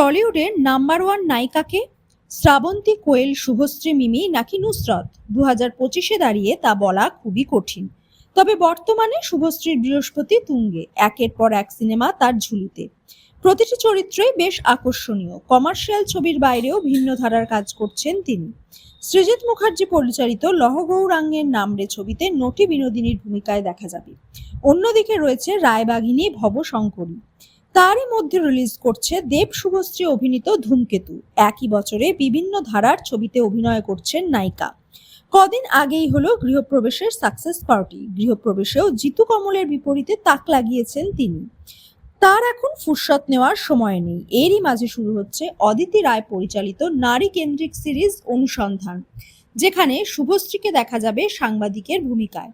টলিউডের number one নায়িকাকে শ্রাবন্তী কোয়েল শুভশ্রী মিমি নাকি নুসরত? দু হাজার পঁচিশে দাঁড়িয়ে তা বলা খুবই কঠিন। তবে বর্তমানে শুভশ্রীর বৃহস্পতি তুঙ্গে, একের পর এক সিনেমা তার ঝুলিতে। প্রতিটি চরিত্রই বেশ আকর্ষণীয়। কমার্শিয়াল ছবির বাইরেও ভিন্ন ধারার কাজ করছেন তিনি। সৃজিত মুখার্জি পরিচালিত লহ গৌরাঙ্গের নামরে ছবিতে নটি বিনোদিনীর ভূমিকায় দেখা যাবে। অন্যদিকে রয়েছে রায়বাঘিনী ভবশঙ্করী। তারই মধ্যে রিলিজ করছে দেব শুভশ্রী অভিনীত ধূমকেতু। একই বছরে বিভিন্ন ধারার ছবিতে অভিনয় করছেন নায়িকা। কদিন আগেই হলো গৃহপ্রবেশের সাকসেস পার্টি গৃহপ্রবেশেও জিতু কমলের বিপরীতে তাক লাগিয়েছেন তিনি। তার এখন ফুরসত নেওয়ার সময় নেই। এরই মাঝে শুরু হচ্ছে অদিতি রায় পরিচালিত নারী কেন্দ্রিক সিরিজ অনুসন্ধান, যেখানে শুভশ্রীকে দেখা যাবে সাংবাদিকের ভূমিকায়।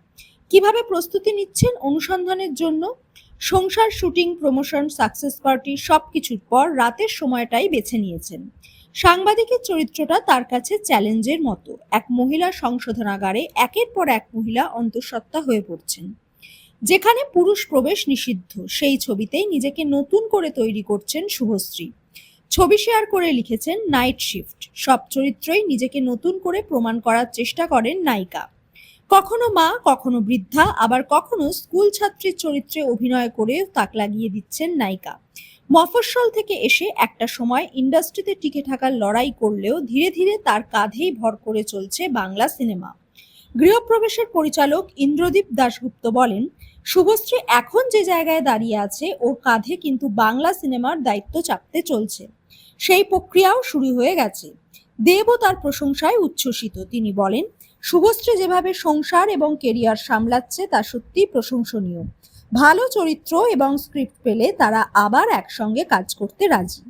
কীভাবে প্রস্তুতি নিচ্ছেন অনুসন্ধানের জন্য? সংসার শুটিং, প্রমোশন, সাকসেস পার্টি সব কিছুর পর রাতের সময়টাই বেছে নিয়েছেন। সাংবাদিকের চরিত্রটা তার কাছে চ্যালেঞ্জের মতো। এক মহিলা সংশোধনাগারে একের পর এক মহিলা অন্তঃসত্ত্বা হয়ে পড়ছেন। যেখানে পুরুষ প্রবেশ নিষিদ্ধ, সেই ছবিতেই নিজেকে নতুন করে তৈরি করছেন শুভশ্রী। ছবি শেয়ার করে লিখেছেন, নাইট শিফট। সব চরিত্রই নিজেকে নতুন করে প্রমাণ করার চেষ্টা করেন নায়িকা। কখনো মা, কখনো বৃদ্ধা, আবার কখনো স্কুল ছাত্রীর চরিত্রে অভিনয় করে তাক লাগিয়ে দিচ্ছেন নায়িকা। মফস্বল থেকে এসে একটা সময় ইন্ডাস্ট্রিতে টিকে থাকার লড়াই করলেও ধীরে ধীরে তার কাঁধেই ভর করে চলছে বাংলা সিনেমা। গৃহপ্রবেশের পরিচালক ইন্দ্রদীপ দাশগুপ্ত বলেন, শুভশ্রী এখন যে জায়গায় দাঁড়িয়ে আছে, ওর কাঁধে কিন্তু বাংলা সিনেমার দায়িত্ব চাপতে চলছে। সেই প্রক্রিয়াও শুরু হয়ে গেছে। দেবও তার প্রশংসায় উচ্ছ্বসিত। তিনি বলেন শুভশ্রী যেভাবে সংসার এবং কেরিয়ার সামলাচ্ছে, তা সত্যি প্রশংসনীয়। ভালো চরিত্র এবং স্ক্রিপ্ট পেলে তারা আবার একসঙ্গে কাজ করতে রাজি।